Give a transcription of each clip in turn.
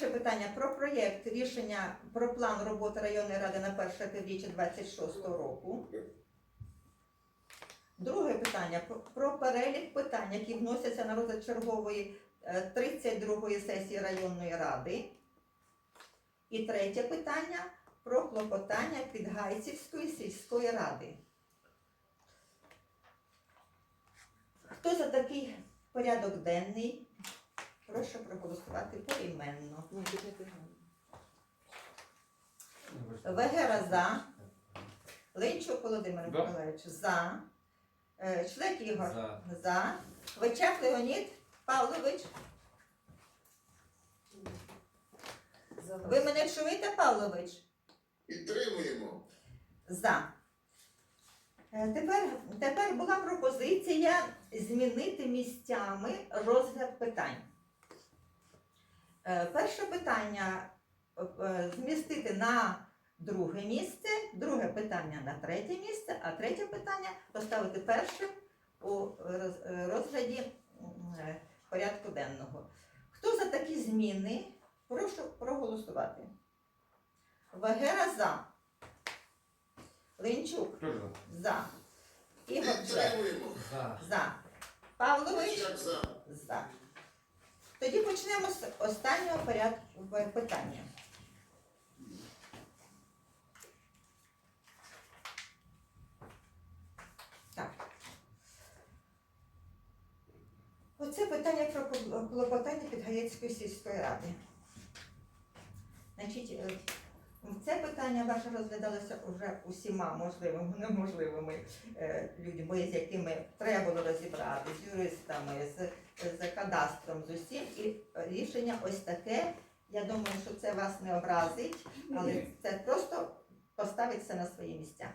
Перше питання про проєкт рішення про план роботи районної ради на перше півріччя 26 року. Друге питання про- перелік питань, які вносяться на розгляд чергової е, 32-ї сесії районної ради. І третє питання про клопотання Підгайцівської сільської ради. Хто за такий порядок денний? Прошу проголосувати поіменно. Вегера за. Линчук Володимир Да. Миколаївич за. Е, Члек Ігор За. за. Вичак Леонід Павлович. Ви мене чуєте, Павлович? Підтримуємо. За. Е, Тепер, тепер була пропозиція змінити місцями розгляд питань. Е, Перше питання е, е, змістити на друге місце, друге питання на третє місце, а третє питання поставити першим у розгляді порядку денного. Хто за такі зміни? Прошу проголосувати. Вагера за. Линчук за? Ігор За. за. Павлович за. Тоді почнемо з останнього порядку питання. Так. Оце питання про кл- клопотання Підгаєцької сільської ради. Значить, е, це питання ваше розглядалося вже усіма можливими, неможливими е, людьми, з якими треба було розібрати, з юристами, з, з кадастром, з усім. І рішення ось таке. Я думаю, що це вас не образить, але це просто поставить все на свої місця.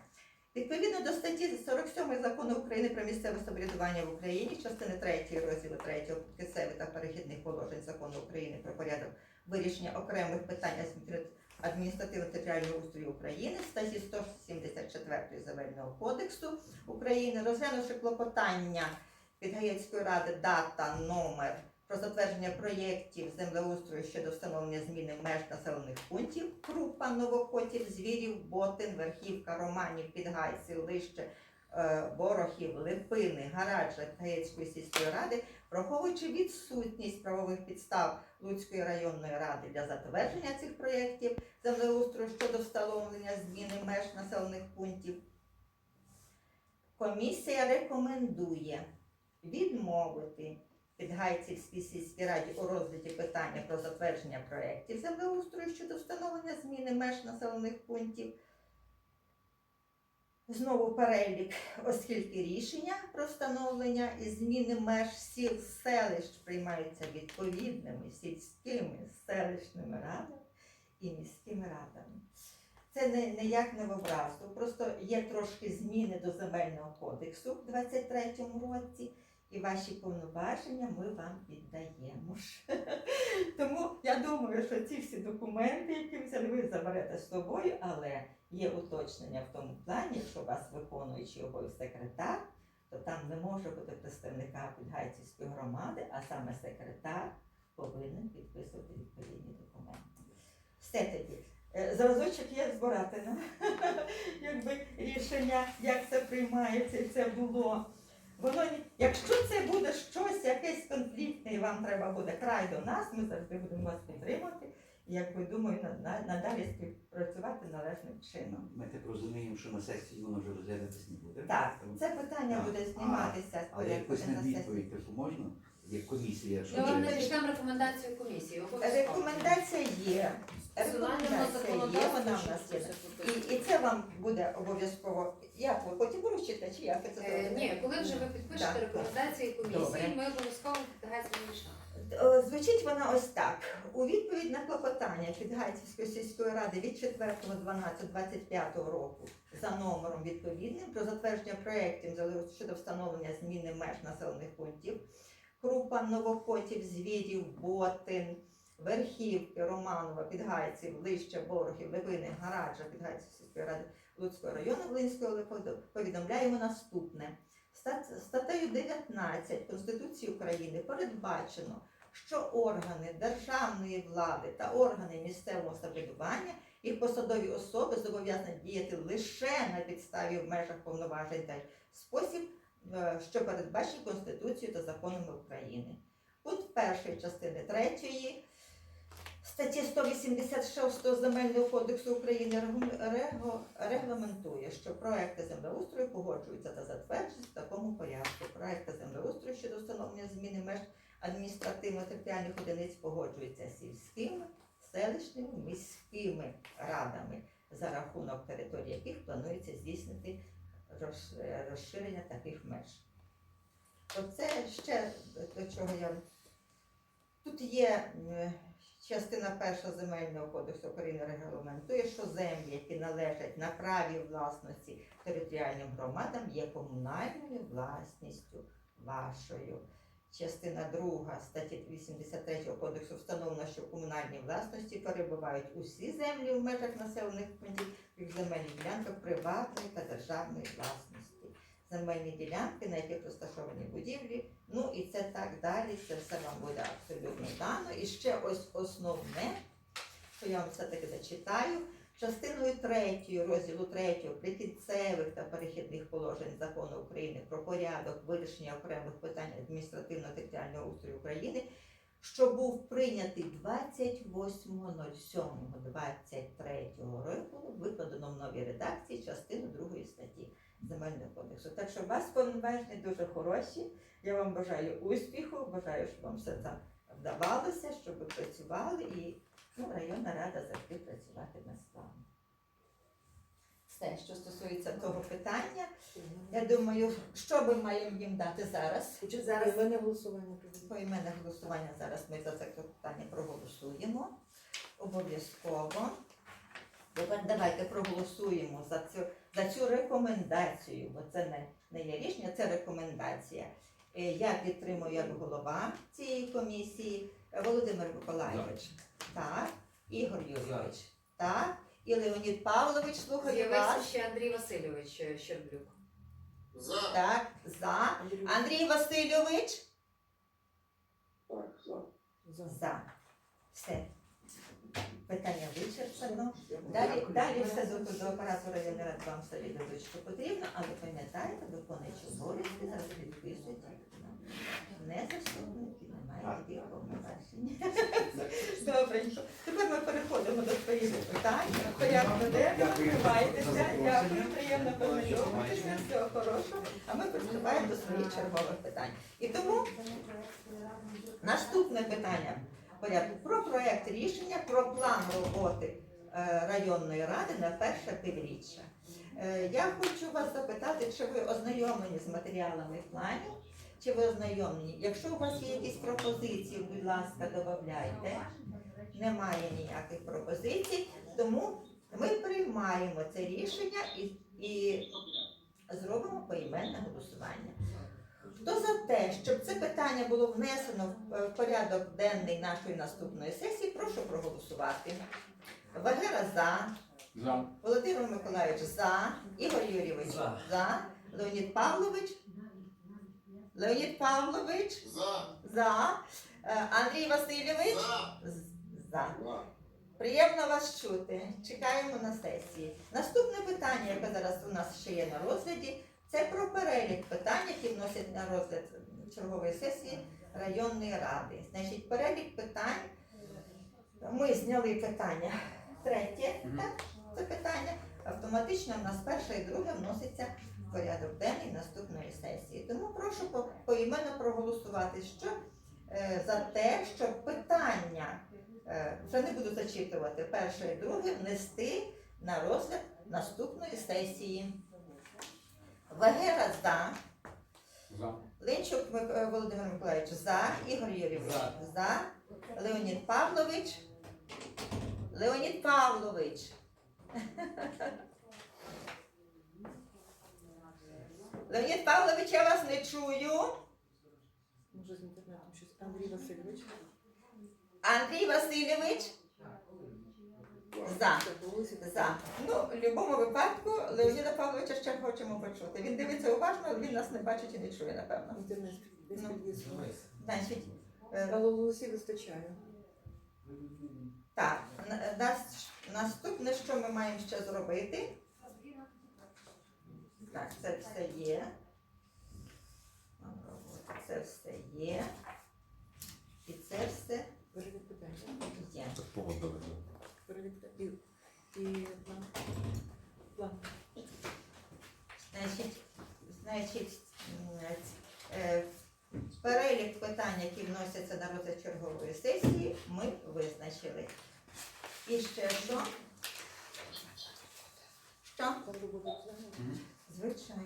Відповідно до статті 47 закону України про місцеве самоврядування в Україні, частини 3 розділу 3 кінцевих та перехідних положень закону України про порядок вирішення окремих питань адміністра- адміністративно-територіального устрою України, статті 174 Земельного кодексу України, розглянувши клопотання Підгаєцької ради дата, номер про затвердження проєктів землеустрою щодо встановлення зміни меж населених пунктів Крупа, Новокотів, Звірів, Ботин, Верхівка, Романів, Підгайці, Лище, е, Борохів, Липини, Гараджа Підгаєцької сільської ради, враховуючи відсутність правових підстав Луцької районної ради для затвердження цих проєктів землеустрою щодо встановлення зміни меж населених пунктів, комісія рекомендує відмовити Підгайцівській сільській раді у розгляді питання про затвердження проєктів землеустрою щодо встановлення зміни меж населених пунктів. Знову перелік, оскільки рішення про встановлення і зміни меж сіл селищ приймаються відповідними сільськими селищними радами і міськими радами. Це не, не в образу, просто є трошки зміни до земельного кодексу в 23-му році, і ваші повноваження ми вам віддаємо. Тому я думаю, що ці всі документи, які взяли, ви заберете з собою, але є уточнення в тому плані, якщо вас виконуючий обов'язок секретар, то там не може бути представника Підгайцівської громади, а саме секретар повинен підписувати відповідні документи. Все тоді. Е, Зразочок є збиратина. Якби рішення, як це приймається, і це було. Воно якщо це буде щось, якесь конфліктне, і вам треба буде край до нас, ми завжди будемо вас підтримувати. І якби думаю, на- на- надалі співпрацювати належним чином. Ми так розуміємо, що на сесії воно вже розглядатись не буде. Так, це питання буде зніматися Але якось на відповідь можна? Як комісія, що Ну, Давай ви- ми рекомендацію комісії. Рекомендація є. Рекомендація є, вона в нас є. І, і це вам буде обов'язково. Як ви потім вручите, чи як це Е. Ні, коли вже ви підпишете Так, рекомендації Добре. комісії, ми обов'язково підгаємо рішення. Е, Звучить вона ось так. У відповідь на клопотання Підгайцівської сільської ради від 4.12.25 року за номером відповідним про затвердження проєктів щодо встановлення зміни меж населених пунктів Крупа, Новокотів, Звірів, Ботин, Верхівки, Романова, Підгайців, Лище, Борохів, Левини, Гараджа, Підгайцівської сільської ради Луцького району Волинської повідомляємо наступне. Статтею 19 Конституції України передбачено що органи державної влади та органи місцевого самоврядування, їх посадові особи зобов'язані діяти лише на підставі в межах повноважень та спосіб, що передбачені Конституцією та законами України. Пункт першої частини третьої статті 186 Земельного кодексу України регламентує, що проекти землеустрою погоджуються та затверджуються в такому порядку. Проекти землеустрою щодо встановлення зміни меж адміністративно-територіальних одиниць погоджуються сільськими, селищними, міськими радами, за рахунок території яких планується здійснити е, розширення таких меж. Оце ще до чого я. Тут є частина перша земельного кодексу України регламентує, що землі, які належать на праві власності територіальним громадам, є комунальною власністю вашою. Частина друга статті 83 кодексу встановлено, що в комунальній власності перебувають усі землі в межах населених пунктів, їх земельні ділянки приватної та державної власності. Земельні ділянки, на яких розташовані будівлі, ну і це так далі, це все вам буде абсолютно дано. І ще ось основне, що я вам все-таки зачитаю, частиною 3 розділу 3 прикінцевих та перехідних положень закону України про порядок вирішення окремих питань адміністративно-територіального устрою України, що був прийнятий 28.07.23 року, викладено в новій редакції частини 2 статті Земельного кодексу. Так що вас повноваження дуже хороші. Я вам бажаю успіху, бажаю, щоб вам все це вдавалося, щоб ви працювали і ну, районна рада завжди працюватиме з вами. Все, що стосується того питання, я думаю, що ми маємо їм дати зараз. Зараз Зараз мене голосування поіменне голосування зараз ми за це питання проголосуємо. Обов'язково. Тепер давайте проголосуємо за цю, за цю рекомендацію, бо це не, не є рішення, це рекомендація. Е, Я підтримую як голова цієї комісії е, Володимир Миколайович. Так. Ігор Юрійович. Так. І Леонід Павлович, слухаю З'явився вас. ще Андрій Васильович е, Щерблюк. За. Так, за. Андрій, Андрій Васильович. за. За. Все. Питання вичерпано. Далі, далі все до, до оператора я не рад вам все віддадуть, що потрібно, але пам'ятайте, виконуючи обов'язки, зараз підписуйте. Не заступники, немає таких повноважень. Добренько. Тепер ми переходимо до своїх питань. Порядку денного, тримайтеся. Дякую, приємно познайомитися. Всього хорошого. А ми приступаємо до своїх чергових питань. І тому наступне питання порядку про проект рішення про план роботи е, районної ради на перше півріччя. Е, Я хочу вас запитати, чи ви ознайомлені з матеріалами планів, чи ви ознайомлені? Якщо у вас є якісь пропозиції, будь ласка, додавайте. Немає ніяких пропозицій, тому ми приймаємо це рішення і, і зробимо поіменне голосування. Хто за те, щоб це питання було внесено в е, порядок денний нашої наступної сесії, прошу проголосувати. Валера за, За. Володимир Миколаївич за, Ігор Юрійович За. за, Леонід Павлович. Леонід Павлович За. за, Е, Андрій Васильович За. За. Приємно вас чути. Чекаємо на сесії. Наступне питання, яке зараз у нас ще є на розгляді, це про перелік питань, які вносять на розгляд чергової сесії районної ради. Значить, перелік питань. Ми зняли питання третє, так? Це питання. Автоматично в нас перше і друге вноситься в порядок денний наступної сесії. Тому прошу по- поіменно проголосувати, що е, за те, щоб питання Е, Вже не буду зачитувати перше і друге, внести на розгляд наступної сесії. Вагера за, За. Линчук е, Володимир Миколаївич за, Ігор Юрійович За. за, Леонід Павлович. Леонід Павлович. Леонід Павлович, я вас не чую. Може з інтернетом щось. Андрій Васильович. Андрій Васильович. За. За. Ну, в будь-якому випадку Леоніда Павловича ще хочемо почути. Він дивиться уважно, але він нас не бачить і не чує, напевно. Десь Ну. Значить, Е, Але голосів вистачає. Так, нас- наступне, що ми маємо ще зробити. Так, це все є. Це все є. І це все Перелік питань. є. Так погодили. Перелік питань. І, і план. План. Значить, значить, м, е, перелік питань, які на розгляд чергової сесії, ми визначили. І ще що? Плану. Звичайно.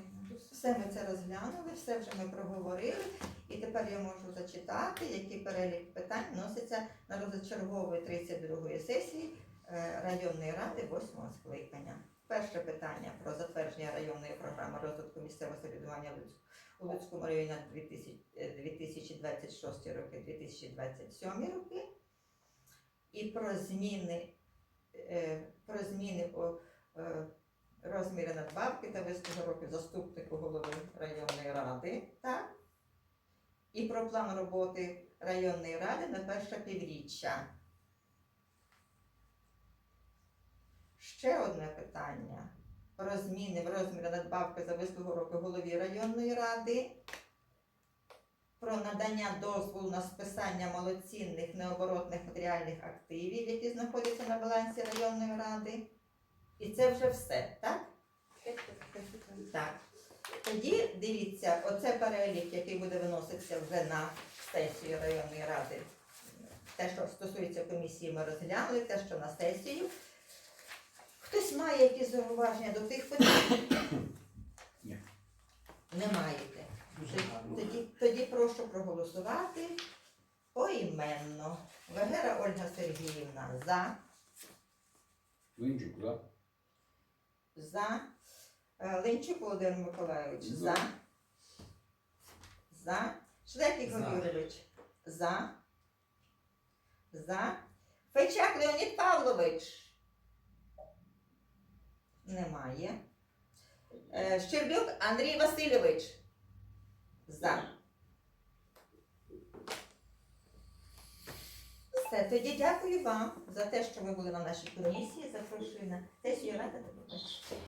Все ми це розглянули, все вже ми проговорили. І тепер я можу зачитати, який перелік питань вноситься на розгляд чергової 32-ї сесії е, районної ради 8-го скликання. Перше питання про затвердження районної програми розвитку місцевого самоврядування у Луцькому районі на 2000 е, 2026 роки, 2027 роки. І про зміни, е, про зміни у е, розміри надбавки та вислуги років заступнику голови районної ради, так? І про план роботи районної ради на перше півріччя. Ще одне питання. Про зміни в розмірі надбавки за вислугу року голові районної ради. Про надання дозволу на списання малоцінних необоротних матеріальних активів, які знаходяться на балансі районної ради. І це вже все, так? Так. Тоді дивіться, оце перелік, який буде виноситися вже на сесію районної ради. Те, що стосується комісії, ми розглянули, те, що на сесію. Хтось має якісь зауваження до тих питань? Ні. Не маєте. Тоді, тоді прошу проголосувати поіменно. Вегера Ольга Сергіївна за. Линчук, за. За. Е, Ленчук Володимир Миколайович. За. За. За. Юрійович. За. За. Фечак Леонід Павлович. Немає. Е, Щербюк Андрій Васильович. За. Все, тоді дякую вам за те, що ви були на нашій комісії. Запрошую на сесію ради.